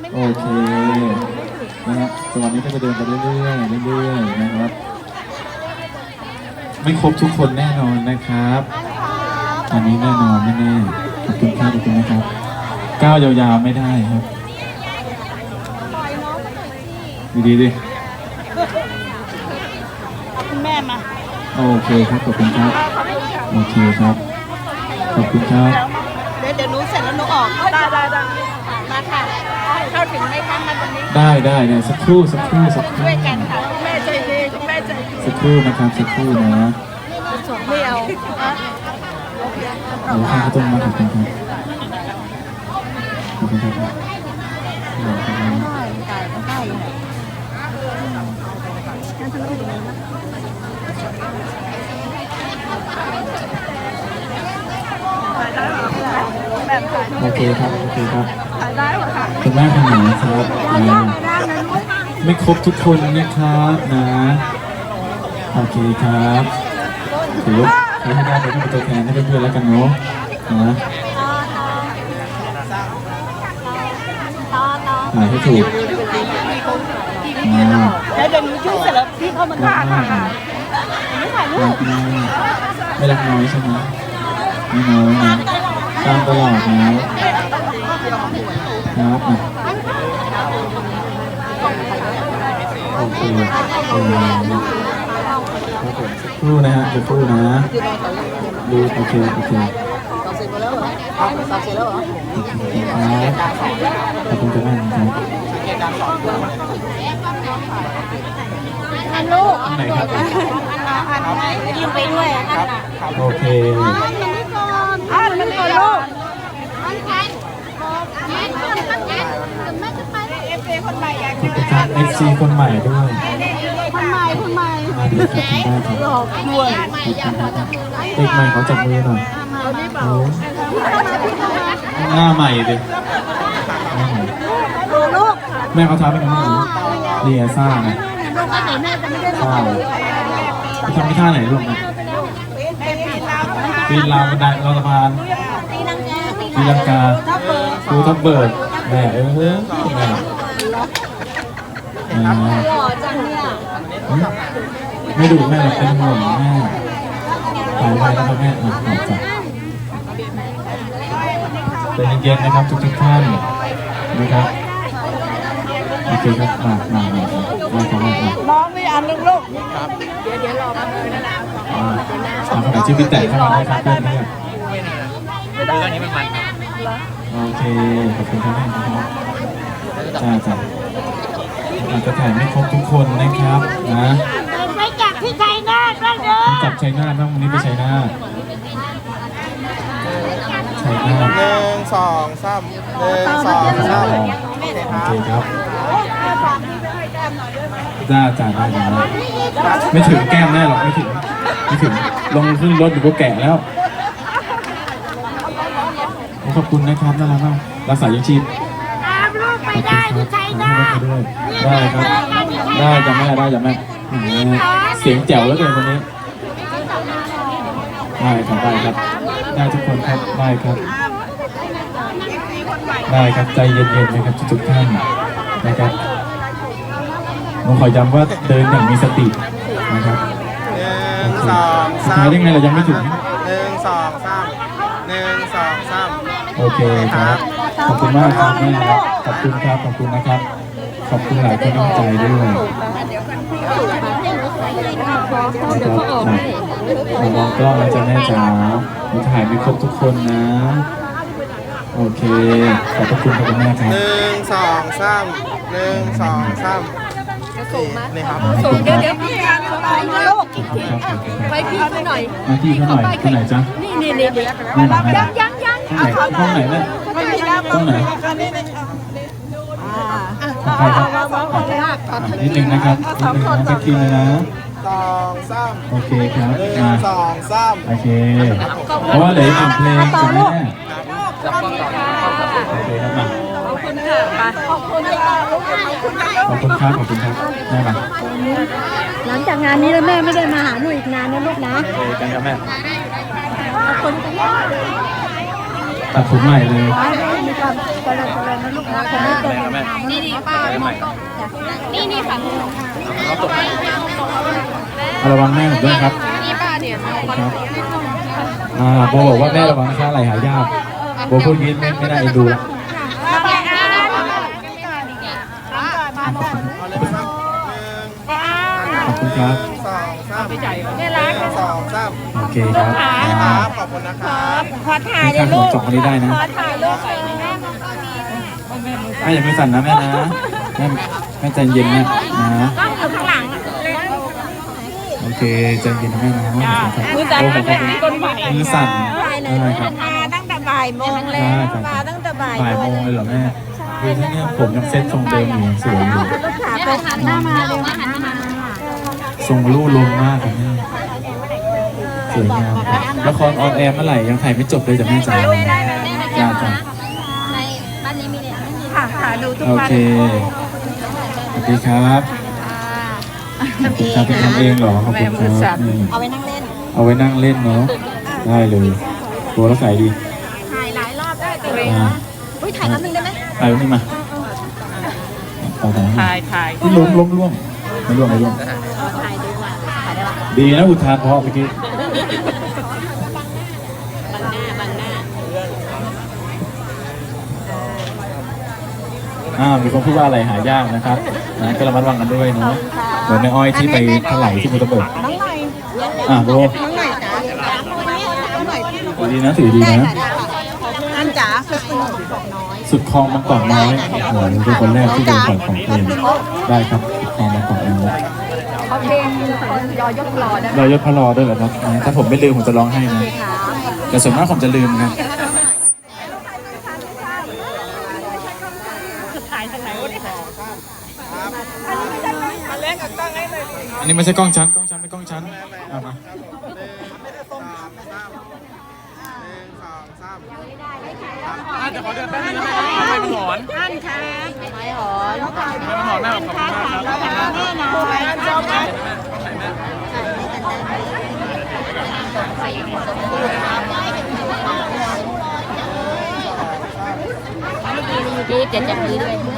ไม่โอเคนะฮะตอนนี้ก็จะเดินไปเรื่อยๆเรื่อยๆนะครับ ไม่ครบทุกคนแน่นอนนะครับ อันนี้แน่นอนแน่ๆขอบคุณครับขอบคุณนะครับ ก้าวยาวๆไม่ได้ครับดีๆดิคุณแม่มา โอเคครับขอบคุณครับ โอเคครับ ขอบคุณครับ เดี๋ยวเดี๋ยวหนูเสร็จแล้วหนูออก ได้ได้ได้มาค่ะ เข้าถึงไหมคะมาตรงนี้ได้ได้ได้สักครู่สักครู่สักครู่ช่วยกันค่ะคุณแม่ใจดีคุณแม่ใจดีสักครู่นะครับสักครู่นะไม่เอาเดี๋ยวข้าวต้มมาขอบคุณครับขอบคุณครับขอบคุณครับ โอเคครับ โอเคครับคุณแม่คนไหนครับอ่าไม่ครบทุกคนนะครับนะ โอเคครับถือว่าให้ได้เป็นตัวแทนให้เพื่อนๆแล้วกันเนาะนะถ่ายให้ถูกอ่าแล้วเดี๋ยวหนูช่วยเสร็จแล้วพี่เข้ามารักมากนะไม่ถ่ายรูรัปกมากไม่รักน้อยใช่ไหมไม่ น้อยนะตามตลอดนะครับโอเคเออครับผมสักครู่นะฮะสักครู่นะดูโอเคโอเคเสร็จหมดแล้วเหรอตัดเสร็จแล้วเหรอโอเคครับขอบคุณจ้าแม่ครับอันลูกอันไหนครับอันไหนยืมไปด้วยอันโอเค อันนี้ก่อนอันนี้ ก่อนลูกอันกันแกนอันกันแม่จะไปเอฟเอคนใหม่อยากขอบคุณครับ FC คนใหม่ด้วยคนใหม่คนใหม่ดีขอบคุณมากครับหลอกด้วยเด็กใหม่เขาจับมือหน่อยโอ้หน้าใหม่ดิหน้าใหม่ลูกแม่เขาท้าไปไหนไม่รู้เรียซ่านะลูกอันไหนแม่จะไม่ได้ซ่าทำที่ท่าไหนลูกนะปีนราวบันไดราวสะพาน กาปีลังกาถ้าเปิดครูทับเบิร์ดแม่เออแม่แม่หล่อจังเนี่ยไม่ดูแม่หรอกเป็นห่วงแม่หายไปนะครับแม่อะหายจ้ะเป็นเย็นๆนะครับทุกทุกๆท่านนะครับโอเคครับมามามามามามามาน้องมีอันนึงลูกอ่าเอาขนาดชื่อพี่แต่เข้ามาได้ครับเพื่อนเพื่อนเรื่องนี้มันมัน ครับโอเค ขอบคุณครับแม่นะครับจ้าจ้าอาจจะถ่ายไม่ครบทุกคนนะครับนะไปจากที่ชัยนาทบ้างเด้อต้องจับชัยนาทบ้างวันนี้ไปชัยนาทชัยนาทหนึ่งสองสามหนึ่งสองสามโอเคครับจ้าจ้าได้นะไม่ถึงแก้มแน่หรอกไม่ถึงไม่ถึงลงขึ้นรถอยู่ก็แก่แล้ว ขอบคุณนะครับน่ารักมากรักษายังชีพตามลูกไปได้ที่ชัยนาทไปด้วยได้ครับ ได้จ้ะแม่ได้จ้ะแม่อืมเสียงแจ๋วแล้วเกินคนนี้ได้ครับได้ครับ ได้ทุกคนครับได้ครับ ได้ครับใจเย็นๆนะครับทุกๆท่านนะครับผมขอย้ำว่าเดินอย่างมีสตินะครับหนึ่งสองสุดสาท้ายมได้ไงเรายังไม่ถึงหนึ่งสองสามหนึ่งสองสาม โอเคครับขอบคุณมากครับแม่ครับขอบคุณครับขอบคุณนะครับ ขอบคุณหลายคนน้ำใจด้วยนะครับนะมองกล้องนะจ๊ะแม่จ๋าหนูถ่ายไม่ครบทุกคนนะ โอเค ขอบพระคุณครับคุณแม่ครับหนึ่งสองสามหนึ่งสองสามสี่นี่ครับขอบคุณครับเดี๋ยวพี่อ่านไปลูกขอบคุณครับขอบคุณครับไปพี่เขาหน่อยมาที่เขาหน่อยที่ไหนจ๊ะนี่นี่นี่แม่หน่อยแม่ยังยัง ยังห้องไหนห้องไหนแม่ไม่มีแล้วห้องไหนของใครครับอะนิดนึงนะครับนิดนึงนะสักทีเลยนะสองสามโอเคครับหนึ่งมาสองสามโอเคเพราะว่าเหลืออีกหนึ่งเพลงใช่ไหมแม่โอเคครับมาขอบคุณค่ะขอบคุณค่ะลูกขอบคุณค่ะขอบคุณครับขอบคุณครับแม่มาหลังจากงานนี้แล้วแม่ไม่ได้มาหาหนูอีกนานนะลูกนะโอเคกันครับแม่ขอบคุณค่ะ ตัดผมใหม่เลยมีความเจริญเจริญนะลูกนะขอให้เจอะไรครับแม่นี่นี่ป้าใหม่นี่นี่ค่ะระวังแม่ผมด้วยครับนี่ป้าเดี๋ยวครับอ่าโบบอกว่าแม่ระวังนะคะอะไรหายากโบพูดย่างนี้ไม่ไม่น่าเอ็นดูล้วป้าไปอ่านเอาเลยไหมครับหนึ่งขอบคุณครับ สองสามเนี่ยรักสองสามโอเคครับคอ่ารับขอบคุณนะครับขอถ่ายมีค่าขนมสองคนนี้ได้นะขอถ่ายรูปหน่อยแม่อย่ามือสั่นนะแม่นะแม่แม่ใจเย็นนะนะกล้องอยู่ข้างหลังโอเคใจเย็นนะแม่นะมือสั่นโอ้ขอบคุณคนใหม่มือสั่นได้ครับมาตั้งแต่บ่ายโมงแล้ได้วครับมาตั้งแต่บ่ายบ่ายโมงเลยเหรอแม่คือที่เนี่ยผมยังเซ็ตทรงเดิมอยู่สวยอยู่ขาไปหันหน้ามาเร็วหันหน้ามา ทรงลู่ลมมากครับแม่สวยงามครับละครออนแอร์เมื่อไหร่ยังถ่ายไม่จบเลยจ้ะแม่จ๋าจ้าจ้าในบ้านนี้มีเนี่ยค่ะค่ะดูทุกโอวันเคสวัสดีครับขอบคุณครับเป็นทำเองเหรอขอบคุณครับนี่เอาไว้นั่งเล่นเอาไว้นั่งเล่นเนาะได้เลยตัวแล้วใส่ดีถ่ายหลายรอบได้ตัวเองอ่าอุ้ยถ่ายน้ำหนึ่งได้ไหมถ่ายนี่มาต่อถ่ายถ่ายถ่ายที่ล้มล้มร่วงไม่ร่วงไม่ร่วง ด้ปะดีนะอุทานเพราะเมื่อกี้บังหน้าบังหน้าอ่ามีคนพูดว่าอะไรหายากนะครับนะก็ระมัดระวังกันด้วยเนาะเหมือนในอ้อยที่ไปถลายที่มุตะเบิกน้องหน่อยอะโบน้องหน่อยจ้าน้องหน่อยถือดีนะถือดีนะอันจ๋าคือคุณบอกน้อยสุดคลองบางกอกน้อยโอ้โหเป็นคนแรกที่เดินผ่านของเพลงได้ครับสุดคลองบางกอกน้อย เขาเพลงยอยกรอได้รอยยศพระรอด้วยเหรอครับนะถ้าผมไม่ลืมผมจะร้องให้นะแต่ส่วนมากผมจะลืมครับถ่ายทางไหนวะเนี่ยอันนี้ไม่ใช่กล้องชั้นกล้องชั้นไม่กล้องชั้นเอามาหนึ่งสองสามหนึ่งสองสามอะเดี๋ยวขอเดินแป๊บนึงนะครับทำไมมันหอนท่านค่ะไม่หอนทำไมมันหอนแม่ขอบคุณมากครับ แน่นอน ดีเจ็ดจับมือด้วยมันเ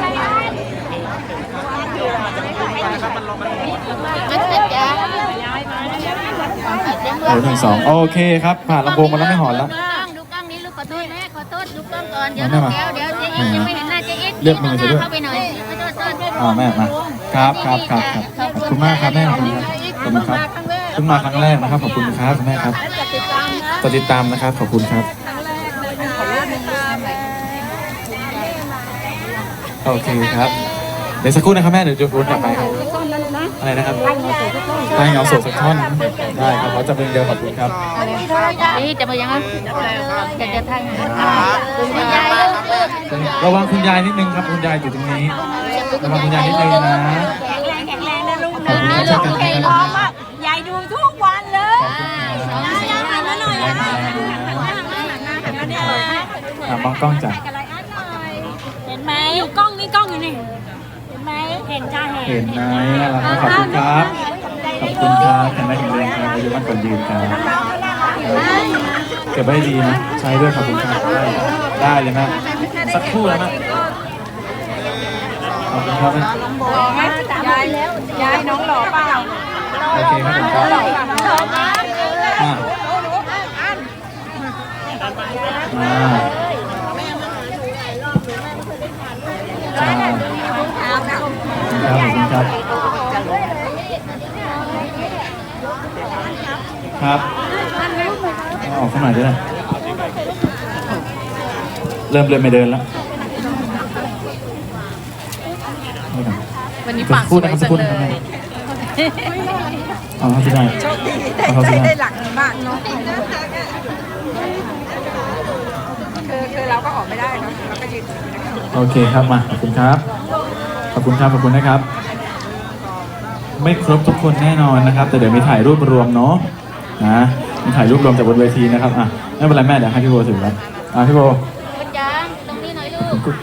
สร็จจ้า โอ้หนึ่งสองโอเคครับผ่านลำโพงมาแล้วไม่หอนแล้ว ดูกล้องดูกล้องนี้ลูกขอโทษแม่ขอโทษดูกล้องก่อนเดี๋ยวแม่มาเดี๋ยวเดี๋ยวเจ๊อีทยังไม่เห็นหน้าเจ๊อีทเลือกมือเสียด้วย เข้าไปหน่อยขอโทษขอโทษอ่าแม่มาครับครับครับครับขอบคุณมากครับแม่ขอบคุณครับขอบคุณครับเพิ่งมาครั้งแรกนะครับขอบคุณครับคุณแม่ครับจะติดตามนะจะติดตามนะครับขอบคุณครับโอเคครับเดี๋ยวสักครู่นะครับแม่เดี๋ยวจะวนกลับไปครับอะไรนะครับให้เอาส่งสักท่อนได้ครับเพราะจะเป็นเดียวขอบคุณครับนี่จะมายังไงจะจะถ่ายคุณยายลูกระวังคุณยายนิดนึงครับคุณยายอยู่ตรงนี้ระวังคุณยายนิดนึงนะแข็งแรงแข็งแรงนะลูกขอบคุณครับเช่นกันครับพร้อมอะยายดูทุกวันเลยขอบคุณครับยายหันมาหน่อยแรนะงๆนะหันมาเนี่ยอะมองกล้องจ้ะเห็นไหมอยู่กล้องนี่กล้องอยู่นี่ เห็นไหมเห็นจ้าเห็นเห็นไหมน่ารักนะขอบคุณครับ ขอบคุณครับแข็งแรงแข็งแรงครับอายุมั่นกว่ายืนครับเก็บไว้ให้ดีนะ ใช้ด้วยขอบคุณครับได้ได้เลยนะสักครู่แล้วนะขอบคุณครับนะยายแล้วยายน้องหล่อเปล่าโอเคครับผมครับ หล่อมาก อะมาจ้าขอบคุณครับขอบคุณครับ ครับเอาออกเข้ามาด้วยนะเริ่มเริ่มไม่เดินแล้ววันนี้ปากสวยจังเลยเอาเท่าที่ได้เอาเท่าที่ได้ได้หลักมากเนาะคือคือเราก็ออกไม่ได้เนาะเราก็ยืนโอเคครับมาขอบคุณครับ ขอบคุณครับขอบคุณนะครับ ไม่ครบทุกคนแน่นอนนะครับ แต่เดี๋ยวมีถ่ายรูปรวมเนาะ นะมีถ่ายรูปรวมจากบนเวทีนะครับอะไม่เป็นไรแม่เดี๋ยวให้พี่โบถึงแล้วอะพี่โบคุณจ้าตรงนี้หน่อยลูขอบกคุณ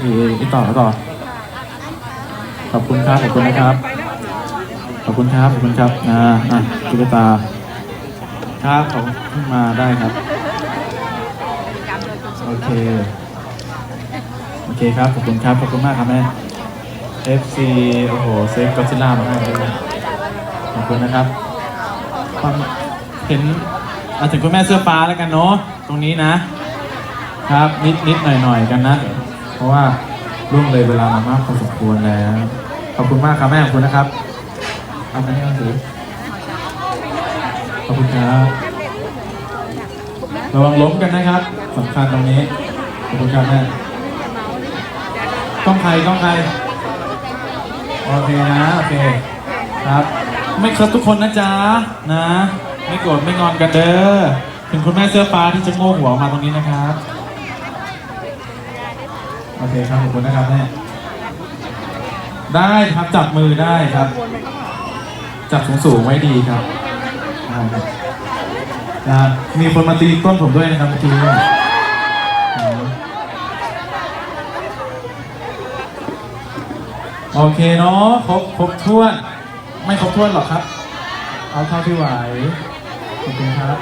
อีอีต่อต่อขอบคุณครับขอบคุณนะครับ ขอบคุณครับขอบคุณครับอ่าอะตุ๊กตาครับผมขึ้นมาได้ครับโอเคโอเคครับขอบคุณครับขอบคุณมากครับแม่ FC โอ้โหเซฟก็ซิล่ามาให้ด้วยขอบคุณนะครับ ความเห็นมาถึงคุณแม่เสื้อฟ้าแล้วกันเนาะตรงนี้นะ ครับนิดนิดหน่อยหน่อยกันนะ เพราะว่าล่วงเลยเวลามามากพอสมควรแล้วขอบคุณมากครับแม่ขอบคุณนะครับเอาอันนี้เอาถือขอบคุณครับระวังล้มกันนะครับสำคัญตรงนี้ขอบคุณครับแม่ต้องใครต้องใครโอเคนะโอเคครับ ไม่ครบทุกคนนะจ๊ะนะ ไม่โกรธไม่งอนกันเด้อถึงคุณแม่เสื้อฟ้าที่จะโง่หัวออกมาตรงนี้นะครับ โอเคครับขอบคุณนะครับแม่ได้ครับจับมือได้ครับ จับสูงๆไว้ดีครับนะมีคนมาตีต้นผมด้วยนะครับเมื่อกี้โอเคเนาะครบครบถ้วน ไม่ครบถ้วนหรอกครับ เอาเท่าที่ไหวขอบคุณครับ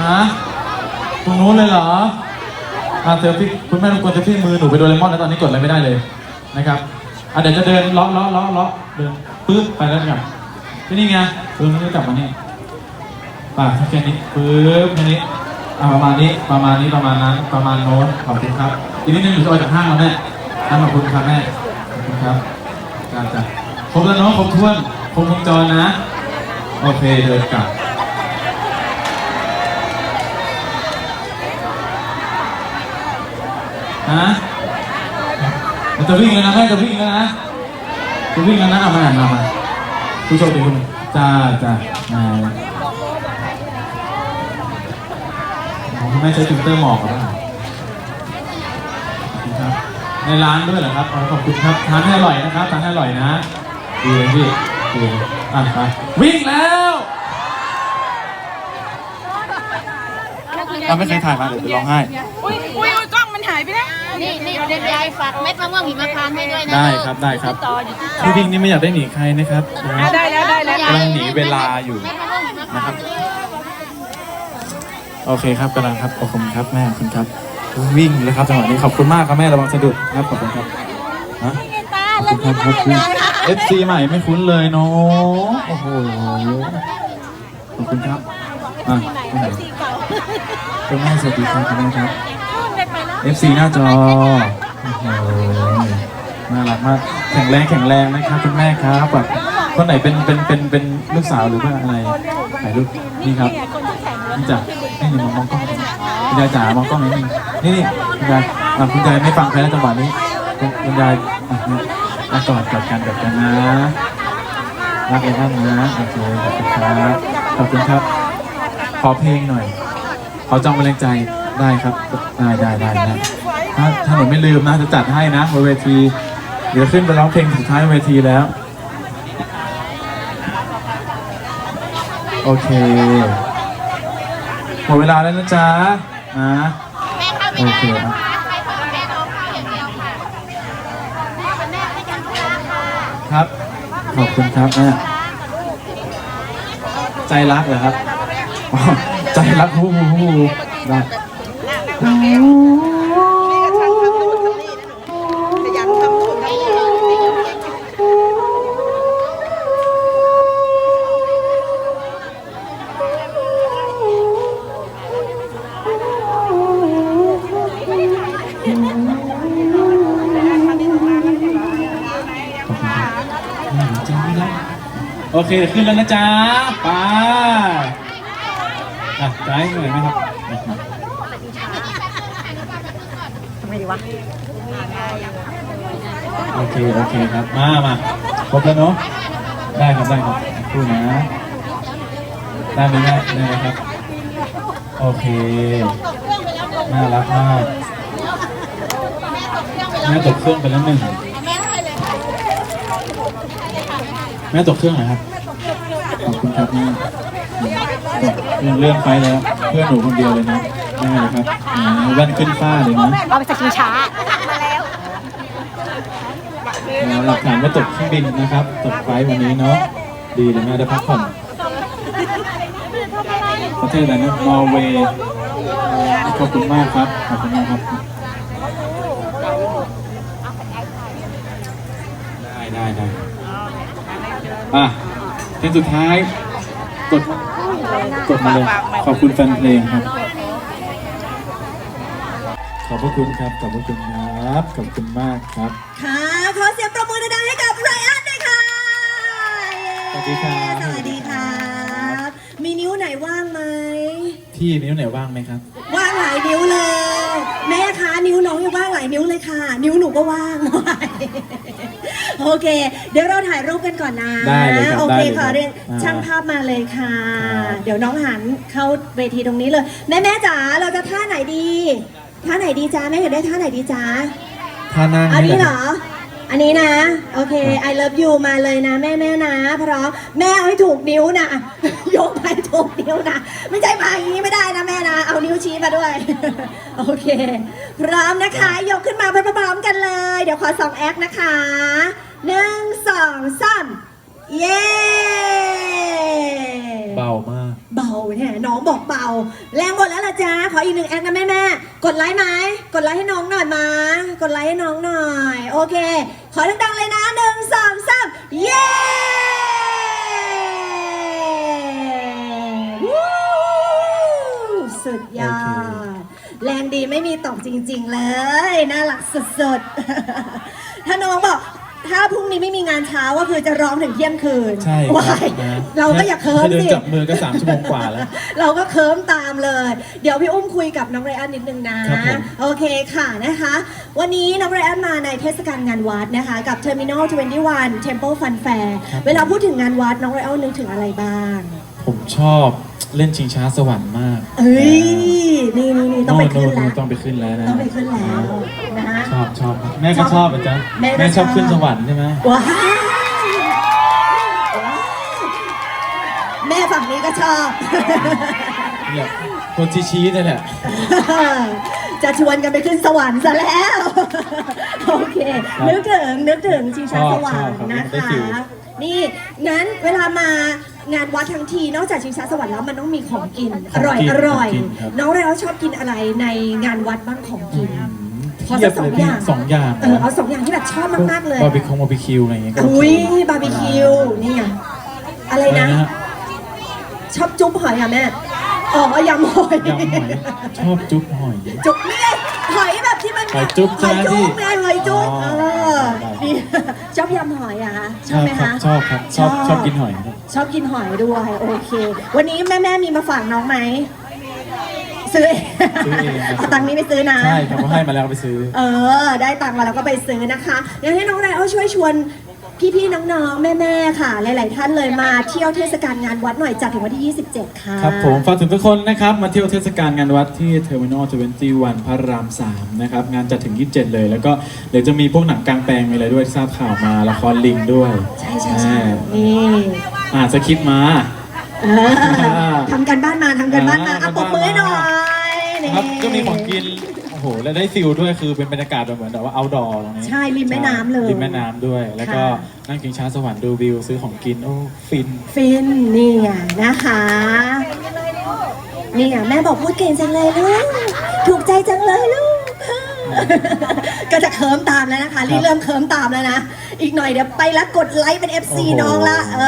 ฮะตรงนู้นเลยเหรออ่าเซลฟี่คุณแม่รบกวนเซลฟี่มือหนูไปโดเรมอนแล้วตอนนี้กดอะไรไม่ได้เลยนะครับอะเดี๋ยวจะเดินเลาะเลาะเลาะเลาะเดินปึ๊บไปแล้วกันที่นี่ไงเออมันก็กลับมานี่ป่ะแค่นี้ปึ๊บแค่นี้อะประมาณนี้ประมาณนี้ประมาณนั้นประมาณโน้นขอบคุณครับอีกนิดนึงหนูจะออกจากห้างแล้วแม่นั่นขอบคุณครับแม่ขอบคุณครับการจัด ครบแล้วเนาะครบถ้วนครบวงจรนะ โอเคเดินกลับฮะมันจะวิ่งแล้วนะแม่จะวิ่งแล้วนะจะวิ่งแล้วนะเอามาหันมามาผู้โชคดีคุณจ้าจ้าอ่าอ๋อคุณแม่ใช้ฟิลเตอร์หมอกเหรอขอบคุณครับในร้านด้วยเหรอครับอ๋อขอบคุณครับทานให้อร่อยนะครับทานให้อร่อยนะ ดีเลยพี่ดีเลยอะไปวิ่งแล้วอะไม่เคยถ่ายมาเดี๋ยวจะร้องไห้อุ้ยอุ้ยอุ้ยกล้องมันหายไปแล้ว นี่นี่เด็กยายฝากเม็ดมะม่วงหิมพานต์ให้ด้วยนะได้ลูกครับได้ครับ ต่ออยู่ที่ที่วิ่งนี่ไม่อยากได้หนีใครนะครับนะได้แล้วได้แล้ว กำลังหนีเวลาอยู่ เม็ดมะม่วงหิมพานต์โอเคครับกำลังครับขอบคุณครับแม่ขอบคุณครับ วิ่งแล้วครับจังหวะนี้ขอบคุณมากครับแม่ระวังสะดุดครับขอบคุณครับฮะขอบคุณครับขอบคุณ เอฟซีใหม่ไม่คุ้นเลยเนาะโอ้โหขอบคุณครับอะคุณแม่สวัสดีครับคุณแม่ครับเอฟซีหน้าจอโอ้โหน่ารักมากแข็งแรงแข็งแรงนะครับคุณแม่ครับแบบคนไหนเป็นเป็นเป็นเป็นลูกสาวหรือว่าอะไรถ่ายรูปนี่ครับนี่จ้ะนี่มองมองกล้องคุณยายจ๋ามองกล้องนิดนึงนี่นี่คุณยายคุณยายไม่ฟังใครแล้วจังหวะนี้คุณคุณยาย อะเนี่ยอะกอดกอดกันกอดกันนะรักเลยครับนะโอเคขอบคุณครับขอบคุณครับ ขอเพลงหน่อย ขอจองเป็นแรงใจได้ครับ ได้ได้ได้ได้ถ้าถ้าหนูไม่ลืมนะจะจัดให้นะบนเวที เดี๋ยวขึ้นไปร้องเพลงสุดท้ายเวทีแล้ว โอเคหมดเวลาแล้วนะจ๊ะนะโอเคนะ ค่ะครับ ขอบคุณครับแม่ใจรักเหรอครับอ๋อใจรักฮู้ฮู้ฮู้ได้ อเคขึ้นแล้วนะจ๊ะไปอะจะให้เหนื่อยไหมครับทำไมดีวะโอเคโอเคครับมามาครบแล้วเนาะได้ครับได้ครับคู่นะได้ไหมได้ได้ไหมครับโอเคน่ารักมากแม่ตกเครื่องไปแล้วหนึ่งแม่ตกเครื่องเหรอครับข อบคุณครับแม่เรื่องเรื่องไฟแล้ว เพื่อนหนูคนเดียวเลยนะได้เลยครับอ่าแว่นขึ้นฟ้าเลยนะเอาไปสกินช้าอ่าหลักฐานว่าตกเครื่องบินนะครับ ตกไฟล์วันนี้เนาะดีเลยนะได้พักผ่อนประเทศอะไรนะนอร์เวย์ขอบคุณมากครับขอบคุณมากครับได้ได้ได้อะ เพลงสุดท้ายกดกดมาเลยขอบคุณแฟนเพลงครับ ขอบพระคุณครับ ขอบพระคุณครับ ขอบคุณมากครับ ค่ะ ขอเสียงปรบมือดังๆให้กับไรอันด้วยค่ะ สวัสดีครับ สวัสดีครับ มีนิ้วไหนว่างไหม พี่นิ้วไหนว่างไหมครับ ว่างหลายนิ้วเลย แม่คะนิ้วน้องยังว่างหลายนิ้วเลยค่ะ นิ้วหนูก็ว่างโอเค เดี๋ยวเราถ่ายรูปกันก่อนนะได้เลยครับโอเคได้เลยขอเรียนอ่าช่างภาพมาเลยค่ะ ครับ เดี๋ยวน้องหันเข้าเวทีตรงนี้เลย แม่แม่ๆจ๋าเราจะท่าไหนดี ท่าไหนดีจ้าแม่อยากได้ท่าไหนดีจ้าท่านั่งอันนี้แลเหรอ อันนี้นะ โอเค I love you มาเลยนะ แม่แม่นะ พร้อม แม่เอาให้ถูกนิ้วนะ ยกไปถูกนิ้วนะ ไม่ใช่มาอย่างนี้ไม่ได้นะแม่นะ เอานิ้วชี้มาด้วย โอเค พร้อมนะคะ ยกขึ้นมาพร้อมๆกันเลย เดี๋ยวขอสองแอคนะคะหนึ่งสองสามเย้ เบามาก เบาเนี่ยน้องบอกเบา แรงหมดแล้วล่ะจ้าขออีกหนึ่งแอคนะแม่แม่ๆกดไลค์ไหมกดไลค์ให้น้องหน่อยมากดไลค์ให้น้องหน่อย โอเค ขอดังๆเลยนะหนึ่งสองสามเย้วู้สุดยอโอเคดแรงดีไม่มีตกจริง ๆ เลย น่ารักสุดๆ ถ้าน้องบอก ถ้าพรุ่งนี้ไม่มีงานเช้าก็คือจะร้องถึงเที่ยงคืนใช่ครับว้ายนะเราก็อย่าเคิร์มแเดินสิจับมือก็สามชั่วโมงกว่าแล้ว เราก็เคิร์มตามเลย เดี๋ยวพี่อุ้มคุยกับน้องไรอันนิดนึงนะ ครับผม โอเคค่ะนะคะ วันนี้น้องไรอันมาในเทศกาลงานวัดนะคะ กับ Terminal 21 Temple Fun Fair เวลาพูดถึงงานวัดน้องไรอันนึกถึงอะไรบ้าง ผมชอบ เล่นชิงช้าสวรรค์มากเอ้ยนี่นี่นี่ต้องไปขึ้นโน่แล้วต้องไปขึ้นแล้วนะต้องไปขึ้นแล้วนะชอบชอบแม่ก็ชอบอะจ๊ะแม่ก็แม่ชอบชอบขึ้นสวรรค์ใช่ไหมว้าวว้าวแม่ฝั่งนี้ก็ชอบเนี่ยคนชี้ชี้นี่แหละจะชวนกันไปขึ้นสวรรค์ซะแล้ว โอเคครับนึกถึงนึกถึงชิงช้าชอบสวรรชอบค์ครับนะได้คะฟิลนี่งั้นเวลามา งานวัดทั้งทีนอกจากชิงช้าสวรรค์แล้วมันต้องมีของกินขอองร่อยกินอร่อยของกินครับ น้องเรวชอบกินอะไรในงานวัดบ้างของกิน ขอเทีสัยกบสองอย่างเลยพี่สองอย่างเออเอาสองอย่างที่แบบชอบมากๆเลยบาร์บีคงบาร์บีคิวอะไรอย่างเงี้ยก็โออุ้เค ยบาร์บีคิวนี่ไงอะไรอะไรนะนะฮะชอบจุ๊บหอยอะแม่อ๋อยำหอยยำหอยชอบจุ๊บหอย จุ๊บนี่ไง หอยแบบที่มันหอยจุ๊บหอยจุ๊บใช่ไงไหมหอยจุ๊บอ๋เอออได้นี่ชอบยำหอยอะคะชชอบอบไหมครัคะบชอบครับชอบชอบกินหอยครับ ชอบกินหอยด้วยโอเค วันนี้แม่แม่ๆมีมาฝากน้องไหมซื้อเองซื้อเองครับ เอาตังค์นี้ไปซื้อนะ ใช่ครับเขาให้มาแล้วเอาไปซื้อ เออ ได้ตังค์มาแล้วก็ไปซื้อนะคะงั้นให้น้องไรเอาช่วยชวน พี่ๆน้องๆ แม่ๆค่ะ หลายๆท่านเลยมาเที่ยวเทศกาลงานวัดหน่อยจัดถึงวันที่ 27 ค่ะ ครับผมฝากถึงทุกคนนะครับ มาเที่ยวเทศกาลงานวัดที่ Terminal 21พระราม3นะครับ งานจัดถึง 27 เลย แล้วก็เดี๋ยวจะมีพวกหนังกลางแปลงมีอะไรด้วยที่ทราบข่าวมาละครลิงด้วยใช่ใช่ใช่อ่านี่อ่านสคริปต์มาเออทำกันบ้านมาทำกันบ้านมาอ่าอะปรบมือให้หน่อยนี่ ครับก็มีของกินโอ้โหแล้วได้ฟิลด้วยคือเป็นบรรยากาศแบบเหมือนแบบว่า outdoor ตรงนี้ใช่ริมแม่น้ำเลยริมแม่น้ำด้วย แล้วก็ค่ะ นั่งกินช้าสวรรค์ดูวิวซื้อของกินโอ้ฟิน ฟินนี่ไงนะคะนี่ไงแม่บอกพูดเก่งจังเลยลูกถูกใจจังเลยลูก ก็จะเคิมตามแล้วนะคะนี่เริ่มเคิมตามแล้วนะ อีกหน่อยเดี๋ยวไปแล้วกดไลค์เป็น FC โอ้โหน้องละเอ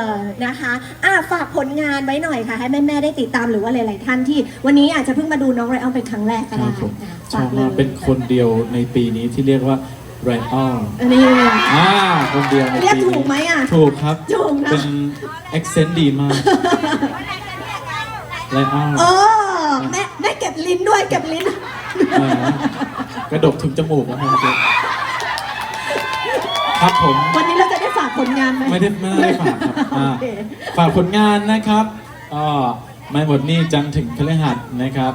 อนะคะอะฝากผลงานไว้หน่อยค่ะ ให้แม่ๆได้ติดตามหรือว่าหลาย ๆ ท่านที่ วันนี้อาจจะเพิ่งมาดูน้องไรอัลเป็นครั้งแรกก็คได้รับผมนะคะชอฝาบกเลมากยเป็นคนเดียวในปีนี้ที่เรียกว่าไรอัลอันนี้ อ่าคนเดียวในปีนี้เรียกถูกไหมอะถูกครับถูกนะ เป็น accent ดีมากไรอัลเออแม่แม่เก็บลิ้นด้วยเก็บลิ้น กระดกถึงจมูกแล้วครับครับผม วันนี้เราจะได้ฝากผลงานไหมไม่ได้ไม่ได้ฝากครับอ่าโอเค ฝากผลงานนะครับก็ไม่หมดนี่จันทร์ถึงพฤหัสนะครับ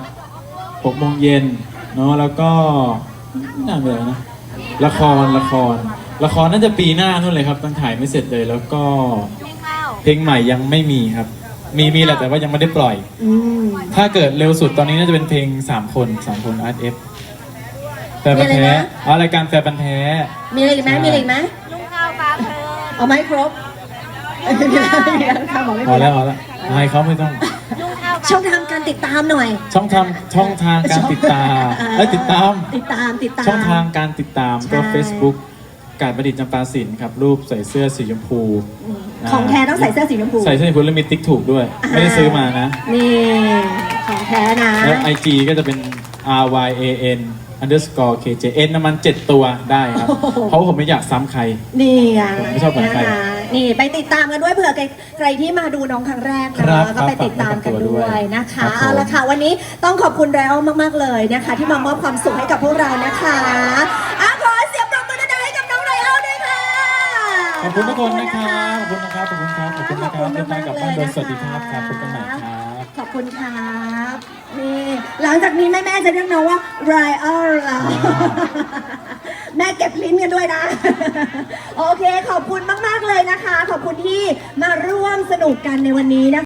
6โมงเย็นเนาะแล้วก็น่าเบื่อนะ ละครละคร ละครน่าจะปีหน้านู่นเลยครับตั้งถ่ายไม่เสร็จเลยแล้วก็เพลงใหม่ยังไม่มีครับ มีมีแหละแต่ว่ายังไม่ได้ปล่อย อืมถ้าเกิดเร็วสุดตอนนี้น่าจะเป็นเพลง 3 คน 3 คนอาร์ตเอฟ แฟนพันธ์มีอะไรแท้นะ อ๋อรายการแฟนพันธ์แท้ มีอะไรอีกไหมมีอะไรอีกไหมลุงข้าวปลาเพลินเอาไหมครบไม่มีแล้วไม่มีแล้วค่ะบอกไม่พอมีแล้แล้ววพอแล้วให้เขาไม่ต้อง ลุงข้าวปลาช่องทางการติดตามหน่อย ช่องทางช่องทางการติดตามเอ้ยติดตาม ติดตามติดตาม ช่องทางการติดตามก็ ใช่ Facebook การประดิษฐ์จำปาสินครับ รูปใส่เสื้อสีชมพูาของแท้ต้องใส่เสื้อสีชมพู ใส่เสื้อสีชมพูแล้วมีติ๊กถูกด้วย ไม่ได้ซื้อมานะ นี่ ของแท้นะ แล้ว IG ก็จะเป็น R Y A N underscore K J N น้ำมัน 7 ตัวได้ครับ เพราะผมไม่อยากซ้ำใคร นี่ไงผมไม่ชอบเหมือนใคระะนี่ไปติดตามกันด้วยเผื่อใครใครที่มาดูน้องครั้งแรกครันะบก็ไปติดตามกันด้วยนะครัคะบผม เอาละค่ะวันนี้ต้องขอบคุณไรอัลมาก ๆ เลยนะคะ ที่มามอบความสุขให้กับพวกเรานะคะอะขอเสียงปรบมือดังๆให้กับน้องไรอัลด้วยค่ะ ขอบคุณทุกคนนะครับ ขอบคุณนะครับ ขอบคุณครับ ขอบคุณนะครับเดินทางกลับบ้านโดยสวัสดีครับครับพบกันใหม่ คุณครับนี่หลังจากนี้แม่แม่ๆจะเรียกน้องว่าไรอัลแล้วแม่เก็บลิ้นกันด้วยนะ โอเค ขอบคุณมาก ๆ เลยนะคะ ขอบคุณที่มาร่วมสนุกกันในวันนี้นะคะ